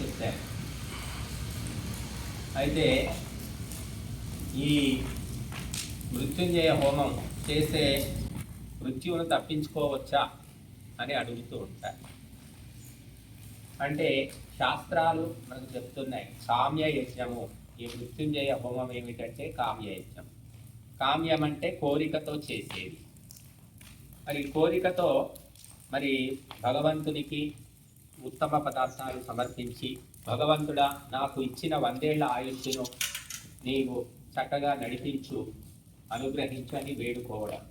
చెప్పారు అయితే ఈ మృత్యుంజయ హోమం చేసే మృత్యువును తప్పించుకోవచ్చా అని అడుగుతూ ఉంటారు. అంటే శాస్త్రాలు మనకు చెప్తున్నాయి కామ్య యజ్ఞము ఈ మృత్యుంజయ హోమం ఏమిటంటే కామ్య యజ్ఞం కామ్యం అంటే కోరికతో చేసేది. మరి కోరికతో మరి భగవంతునికి ఉత్తమ పదార్థాలు సమర్పించి భగవంతుడా నాకు ఇచ్చిన వందేళ్ళ ఆయుష్ను నీవు చక్కగా నడిపించు అనుగ్రహించు అని వేడుకోవడం.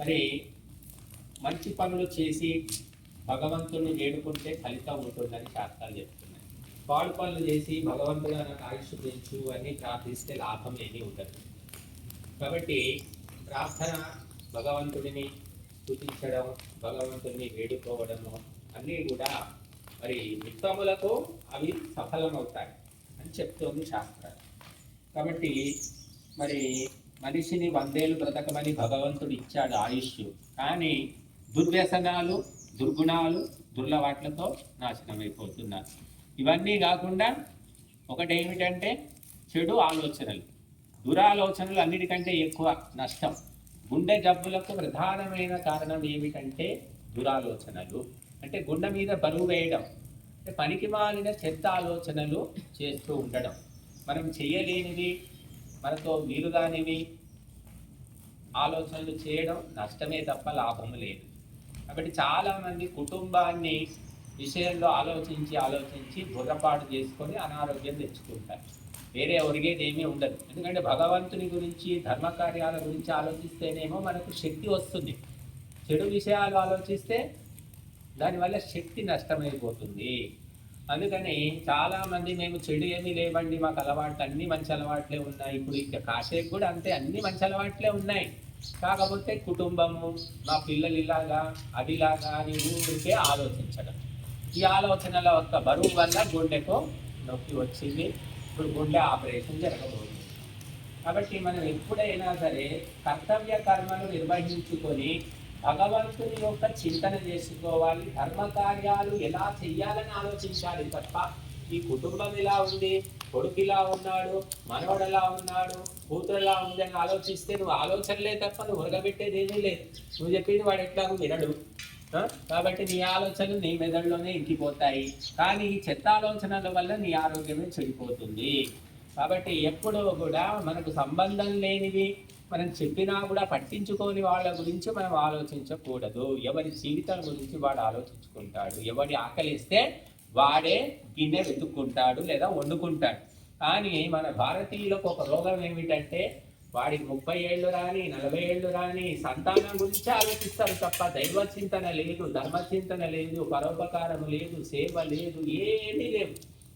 మరి మంచి పనులు చేసి భగవంతుని వేడుకుంటే ఫలితం ఉంటుందని శాస్త్రాలు చెప్తున్నాయి. పాడు పనులు చేసి భగవంతుడా నాకు ఆయుష్ పెంచు అని ప్రార్థిస్తే లాభం ఏమీ ఉండదు. కాబట్టి ప్రార్థన భగవంతుడిని స్థుతించడం భగవంతుడిని వేడుకోవడము అన్నీ కూడా మరి మిత్రములకు అవి సఫలమవుతాయి అని చెప్తోంది శాస్త్రం. కాబట్టి మరి మనిషిని వందేళ్ళు బ్రతకమని భగవంతుడు ఇచ్చాడు ఆయుష్ కానీ దుర్వ్యసనాలు దుర్గుణాలు దుర్లవాట్లతో నాశనమైపోతున్నారు. ఇవన్నీ కాకుండా ఒకటేమిటంటే చెడు ఆలోచనలు దురాలోచనలు అన్నిటికంటే ఎక్కువ నష్టం. గుండె జబ్బులకు ప్రధానమైన కారణం ఏమిటంటే దురాలోచనలు. అంటే గుండె మీద బరువు వేయడం అంటే పనికి మాలిన చెత్త ఆలోచనలు చేస్తూ ఉండడం. మనం చేయలేనివి మనతో వీలుగానివి ఆలోచనలు చేయడం నష్టమే తప్ప లాభం లేదు. కాబట్టి చాలామంది కుటుంబాన్ని విషయంలో ఆలోచించి ఆలోచించి బుర్రపాటు చేసుకొని అనారోగ్యం తెచ్చుకుంటారు. వేరే ఒరిగేది ఏమీ ఉండదు. ఎందుకంటే భగవంతుని గురించి ధర్మకార్యాల గురించి ఆలోచిస్తేనేమో మనకు శక్తి వస్తుంది. చెడు విషయాలు ఆలోచిస్తే దానివల్ల శక్తి నష్టమైపోతుంది. అందుకని చాలామంది మేము చెడు ఏమీ లేవండి మాకు అలవాట్లు అన్ని మంచి అలవాట్లే ఉన్నాయి. ఇప్పుడు ఇక కాసేపు కూడా అంతే అన్ని మంచి అలవాట్లే ఉన్నాయి. కాకపోతే కుటుంబము మా పిల్లలు ఇలాగా అదిలాగా అని ఊరికే ఆలోచించడం. ఈ ఆలోచనల యొక్క బరువు వల్ల గుండెకు నొప్పి వచ్చింది. ఇప్పుడు గుండె ఆపరేషన్ జరగబోతుంది. కాబట్టి మనం ఎప్పుడైనా సరే కర్తవ్య కర్మలు నిర్వహించుకొని భగవంతుని యొక్క చింతన చేసుకోవాలి ధర్మ కార్యాలు ఎలా చెయ్యాలని ఆలోచించాలి తప్ప ఈ కుటుంబం ఇలా ఉంది? కొడుకు ఇలా ఉన్నాడు మనవడు ఎలా ఉన్నాడు కూతురు ఎలా ఉంది అని ఆలోచిస్తే నువ్వు ఆలోచనలే తప్ప నువ్వు ఉరగబెట్టేది ఏమీ లేదు. నువ్వు చెప్పింది వాడు ఎట్లా వినడు. కాబట్టి నీ ఆలోచనలు నీ మెదడులోనే ఇంకిపోతాయి. కానీ ఈ చెత్త ఆలోచనల వల్ల నీ ఆరోగ్యమే చెడిపోతుంది. కాబట్టి ఎప్పుడూ కూడా మనకు సంబంధం లేనివి మనం చెప్పినా కూడా పట్టించుకోని వాళ్ళ గురించి మనం ఆలోచించకూడదు. ఎవరి జీవితం గురించి వాడు ఆలోచించుకుంటాడు. ఎవరి ఆకలిస్తే వాడే గిన్నె వెతుక్కుంటాడు లేదా వండుకుంటాడు. కానీ మన భారతీయులకు ఒక రోగం ఏమిటంటే వాడికి ముప్పై ఏళ్ళు రాని నలభై ఏళ్ళు రాని సంతానం గురించి ఆలోచిస్తారు తప్ప దైవ చింతన లేదు ధర్మ చింతన లేదు పరోపకారం లేదు సేవ లేదు ఏమీ లేవు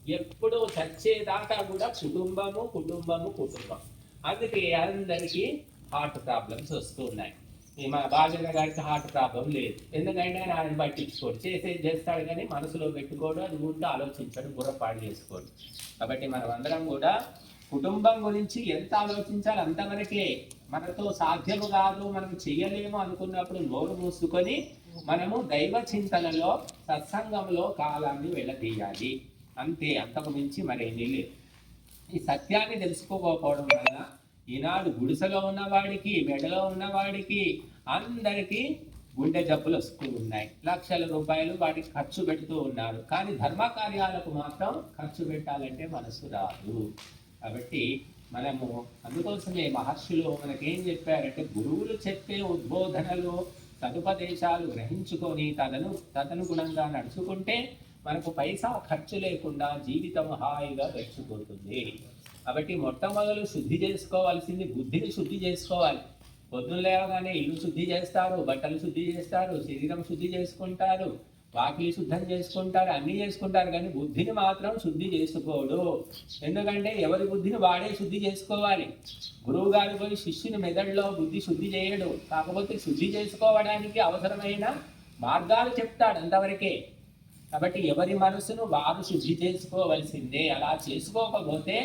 ఎప్పుడూ చచ్చేదాకా కూడా కుటుంబము కుటుంబము కుటుంబం. అందుకే అందరికీ హార్ట్ ప్రాబ్లమ్స్ వస్తూ ఉన్నాయి. ఈ మన గారికి హార్ట్ ప్రాబ్లం లేదు. ఎందుకంటే ఆయన ఆయన పట్టించుకోడు. చేసేది చేస్తాడు కానీ మనసులో పెట్టుకోడు అది ఊరికే ఆలోచించడు బుర్రపాడు చేసుకోడు. కాబట్టి మనం అందరం కూడా కుటుంబం గురించి ఎంత ఆలోచించాలి అంతవరకే మనతో సాధ్యము కాదు మనం చెయ్యలేము అనుకున్నప్పుడు నోరు మూసుకొని మనము దైవ చింతనలో సత్సంగంలో కాలాన్ని వెళ్ళదీయాలి అంతే అంతకు మించి మరేమీ లేదు. ఈ సత్యాన్ని తెలుసుకోకపోవడం వల్ల ఈనాడు గుడిసెలో ఉన్నవాడికి మెడలో ఉన్నవాడికి అందరికీ గుండె జబ్బులు వస్తూ ఉన్నాయి. లక్షల రూపాయలు వాటికి ఖర్చు పెడుతూ ఉన్నారు. కానీ ధర్మ కార్యాలకు మాత్రం ఖర్చు పెట్టాలంటే మనసు రాదు. కాబట్టి మనము అందుకోసమే మహర్షులు మనకేం చెప్పారంటే గురువులు చెప్పే ఉద్బోధనలో సదుపదేశాలు గ్రహించుకొని తదను తదనుగుణంగా నడుచుకుంటే మనకు పైసా ఖర్చు లేకుండా జీవితం హాయిగా గడిచిపోతుంది. కాబట్టి మొట్టమొదలు శుద్ధి చేసుకోవాల్సింది బుద్ధిని శుద్ధి చేసుకోవాలి. పొద్దున్న లేవగానే ఇల్లు శుద్ధి చేస్తారు బట్టలు శుద్ధి చేస్తారు శరీరం శుద్ధి చేసుకుంటారు. వాకిలి శుద్ధం చేసుకుంటారు అన్నీ చేసుకుంటారు కానీ బుద్ధిని మాత్రం శుద్ధి చేసుకోడు. ఎందుకంటే ఎవరి బుద్ధిని వాడే శుద్ధి చేసుకోవాలి. గురువు గారు పోయి శిష్యుని మెదడులో బుద్ధి శుద్ధి చేయడు. కాకపోతే శుద్ధి చేసుకోవడానికి అవసరమైన మార్గాలు చెప్తాడు అంతవరకే. కాబట్టి ఎవరి మనసును వారు శుద్ధి చేసుకోవలసిందే. అలా చేసుకోకపోతే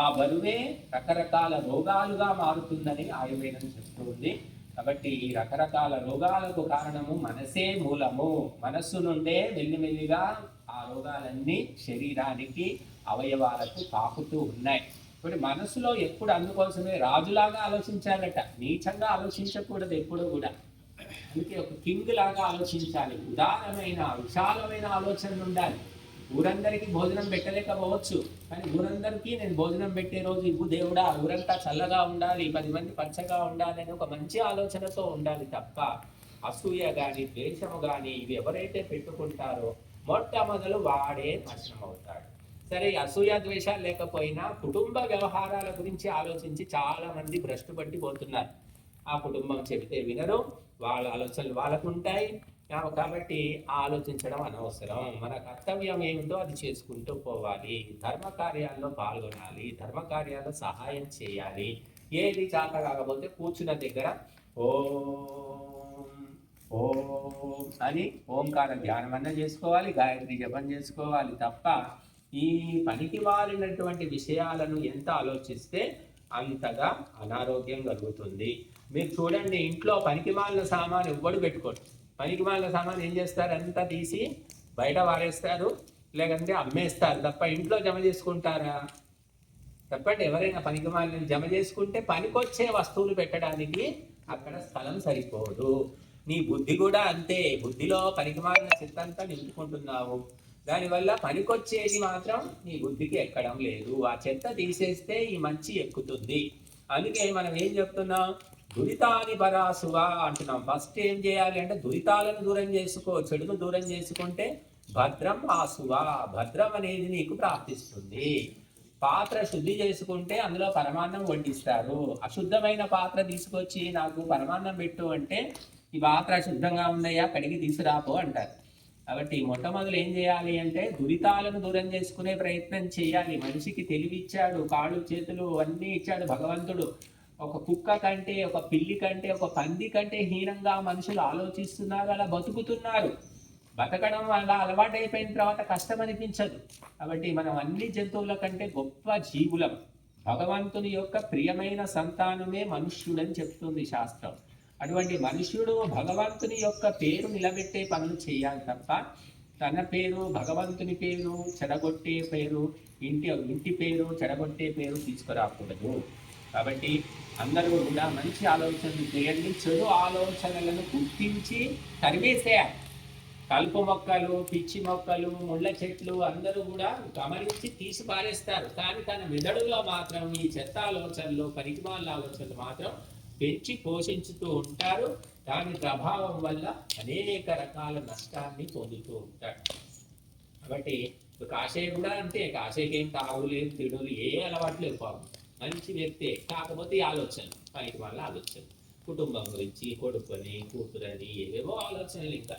ఆ బరువే రకరకాల రోగాలుగా మారుతుందని ఆయుర్వేదం చెప్తుంది. కాబట్టి ఈ రకరకాల రోగాలకు కారణము మనసే మూలము. మనస్సు నుండే మెల్లిమెల్లిగా ఆ రోగాలన్నీ శరీరానికి అవయవాలకు తాకుతూ ఉన్నాయి. ఇప్పుడు మనసులో ఎప్పుడు అందుకోసమే రాజులాగా ఆలోచించాలట. నీచంగా ఆలోచించకూడదు ఎప్పుడు కూడా. అందుకే ఒక కింగ్ లాగా ఆలోచించాలి. ఉదారమైన విశాలమైన ఆలోచనలు ఉండాలి. ఊరందరికీ భోజనం పెట్టలేకపోవచ్చు. కానీ ఊరందరికీ నేను భోజనం పెట్టే రోజు ఇవ్వు దేవుడా. ఊరంతా చల్లగా ఉండాలి పది మంది పచ్చగా ఉండాలి అని ఒక మంచి ఆలోచనతో ఉండాలి తప్ప అసూయ కానీ ద్వేషము కానీ ఇవి ఎవరైతే పెట్టుకుంటారో మొట్టమొదలు వాడే నాశనం అవుతాడు సరే అసూయ ద్వేషాలు లేకపోయినా కుటుంబ వ్యవహారాల గురించి ఆలోచించి చాలా మంది భ్రష్టు పోతున్నారు ఆ కుటుంబం చెబితే వినరు. వాళ్ళ ఆలోచనలు వాళ్ళకు ఉంటాయి కాబట్టి ఆలోచించడం అనవసరం. మన కర్తవ్యం ఏమిటో అది చేసుకుంటూ పోవాలి. ధర్మ కార్యాల్లో పాల్గొనాలి. ధర్మ కార్యాల్లో సహాయం చేయాలి. ఏది చేత కాకపోతే కూర్చున్న దగ్గర ఓం ఓం అని ఓంకార ధ్యానం అన్న చేసుకోవాలి. గాయత్రి జపం చేసుకోవాలి తప్ప ఈ పనికి మారినటువంటి విషయాలను ఎంత ఆలోచిస్తే అంతగా అనారోగ్యం కలుగుతుంది. మీరు చూడండి ఇంట్లో పనికి మాలిన సామాన్ ఎవ్వడు పెట్టుకోండి. పనికి వాళ్ళ సామాన్ ఏం చేస్తారు? అంతా తీసి బయట వారేస్తారు లేదంటే అమ్మేస్తారు. తప్ప ఇంట్లో జమ చేసుకుంటారా? చెప్పండి ఎవరైనా పనికి వాళ్ళని జమ చేసుకుంటే పనికొచ్చే వస్తువులు పెట్టడానికి అక్కడ స్థలం సరిపోదు. నీ బుద్ధి కూడా అంతే. బుద్ధిలో పనికి మాలిన చిత్తంతా నింపుకుంటున్నావు. దానివల్ల పనికొచ్చేది మాత్రం నీ బుద్ధికి ఎక్కడం లేదు. ఆ చెత్త తీసేస్తే ఈ మంచి ఎక్కుతుంది. అందుకే మనం ఏం చెప్తున్నాం? దురితాని బరాసువా అంటున్నాం. ఫస్ట్ ఏం చేయాలి అంటే దురితాలను దూరం చేసుకో చెడును దూరం చేసుకుంటే భద్రం ఆసువా. భద్రం అనేది నీకు ప్రాప్తిస్తుంది. పాత్ర శుద్ధి చేసుకుంటే అందులో పరమాన్నం వడ్డిస్తారు. అశుద్ధమైన పాత్ర తీసుకొచ్చి నాకు పరమాన్నం పెట్టు అంటే ఈ పాత్ర శుద్ధంగా ఉందయ్యా కడిగి తీసుకురాపో అంటారు. కాబట్టి మొట్టమొదలు ఏం చేయాలి అంటే దురితాలను దూరం చేసుకునే ప్రయత్నం చేయాలి. మనిషికి తెలివిచ్చాడు కాళ్ళు చేతులు అన్నీ ఇచ్చాడు భగవంతుడు. ఒక కుక్క కంటే ఒక పిల్లి కంటే ఒక పంది కంటే హీనంగా మనుషులు ఆలోచిస్తున్నారు అలా బతుకుతున్నారు. బతకడం వల్ల అలవాటైపోయిన తర్వాత కష్టం అనిపించదు కాబట్టి మనం అన్ని జంతువుల కంటే గొప్ప జీవులం. భగవంతుని యొక్క ప్రియమైన సంతానమే మనుష్యుడని చెప్తుంది శాస్త్రం. అటువంటి మనుష్యుడు భగవంతుని యొక్క పేరు నిలబెట్టే పనులు చేయాలి తప్ప తన పేరు భగవంతుని పేరు చెడగొట్టే పేరు ఇంటి ఇంటి పేరు చెడగొట్టే పేరు తీసుకురాకూడదు. కాబట్టి అందరూ కూడా మంచి ఆలోచనలు చేయండి. చెడు ఆలోచనలను గుర్తించి తరివేసేయాలి కలుపు మొక్కలు పిచ్చి మొక్కలు ముళ్ళ చెట్లు అందరూ కూడా గమనించి తీసి పారేస్తారు కానీ తన మెదడులో మాత్రం ఈ చెత్త ఆలోచనలు పనికిమాల ఆలోచనలు మాత్రం పెంచి పోషించుతూ ఉంటారు. దాని ప్రభావం వల్ల అనేక రకాల నష్టాన్ని పొందుతూ ఉంటాడు కాబట్టి కాషాయ కూడా అంతే. కాషాయకి ఏం తాగులేదు తిడులు ఏ అలవాట్లు లేవు మంచి వ్యక్తే. కాకపోతే ఈ ఆలోచనలు వాళ్ళ ఆలోచన. కుటుంబం గురించి కొడుకుని కూతురని ఏవేవో ఆలోచనలు ఇంకా.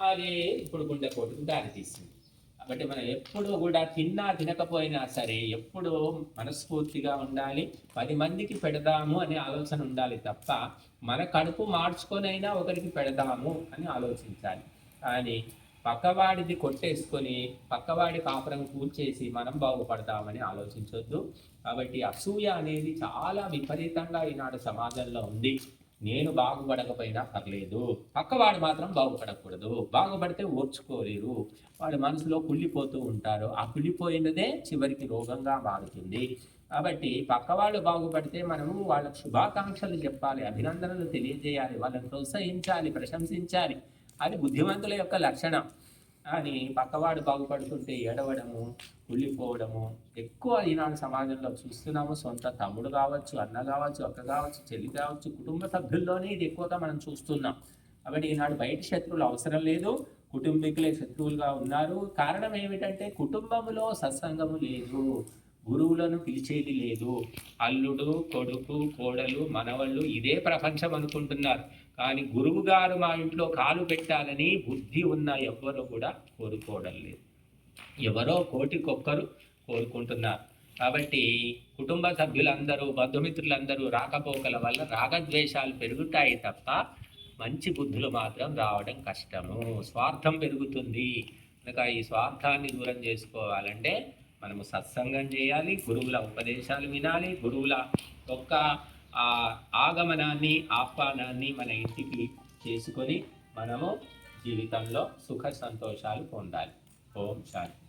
అదే ఇప్పుడు గుండెపోటుకు దారి తీసింది. కాబట్టి మనం ఎప్పుడు కూడా తిన్నా తినకపోయినా సరే ఎప్పుడు మనస్ఫూర్తిగా ఉండాలి. పది మందికి పెడదాము అనే ఆలోచన ఉండాలి తప్ప మన కడుపు మార్చుకొనైనా ఒకరికి పెడదాము అని ఆలోచించాలి. కానీ పక్కవాడిది కొట్టేసుకొని పక్కవాడి కాపురం కూల్చేసి మనం బాగుపడతామని ఆలోచించొద్దు. కాబట్టి అసూయ అనేది చాలా విపరీతంగా ఈనాడు సమాజంలో ఉంది. నేను బాగుపడకపోయినా పర్లేదు. పక్కవాడు మాత్రం బాగుపడకూడదు. బాగుపడితే ఓర్చుకోలేరు. వాడు మనసులో కుళ్ళిపోతూ ఉంటారు. ఆ కుళ్ళిపోయినదే చివరికి రోగంగా మారుతుంది. కాబట్టి పక్కవాళ్ళు బాగుపడితే మనము వాళ్ళకు శుభాకాంక్షలు చెప్పాలి అభినందనలు తెలియజేయాలి వాళ్ళని ప్రోత్సహించాలి ప్రశంసించాలి. అది బుద్ధిమంతుల యొక్క లక్షణం. కానీ పక్కవాడు బాగుపడుతుంటే ఏడవడము కుళ్ళిపోవడము ఎక్కువ ఈనాడు సమాజంలో చూస్తున్నాము. సొంత తమ్ముడు కావచ్చు అన్న కావచ్చు అక్క కావచ్చు చెల్లి కావచ్చు కుటుంబ సభ్యుల్లోనే ఇది ఎక్కువగా మనం చూస్తున్నాం. కాబట్టి ఈనాడు బయట శత్రువులు అవసరం లేదు. కుటుంబీకులే శత్రువులుగా ఉన్నారు. కారణం ఏమిటంటే కుటుంబములో సత్సంగము లేదు. గురువులను పిలిచేది లేదు. అల్లుడు కొడుకు కోడలు మనవళ్ళు ఇదే ప్రపంచం అనుకుంటున్నారు. కానీ గురువు గారు మా ఇంట్లో కాలు పెట్టాలని బుద్ధి ఉన్న ఎవ్వరు కూడా కోరుకోవడం లేదు. ఎవరో కోటికొక్కరు కోరుకుంటున్నారు. కాబట్టి కుటుంబ సభ్యులందరూ బంధుమిత్రులందరూ రాకపోకల వల్ల రాగద్వేషాలు పెరుగుతాయి తప్ప మంచి బుద్ధులు మాత్రం రావడం కష్టము. స్వార్థం పెరుగుతుంది. కనుక ఈ స్వార్థాన్ని దూరం చేసుకోవాలంటే మనము సత్సంగం చేయాలి గురువుల ఉపదేశాలు వినాలి గురువుల యొక్క ఆ ఆగమనాన్ని ఆహ్వానాన్ని మన ఇంటికి చేసుకొని మనము జీవితంలో సుఖ సంతోషాలు పొందాలి. ఓం శాంతి.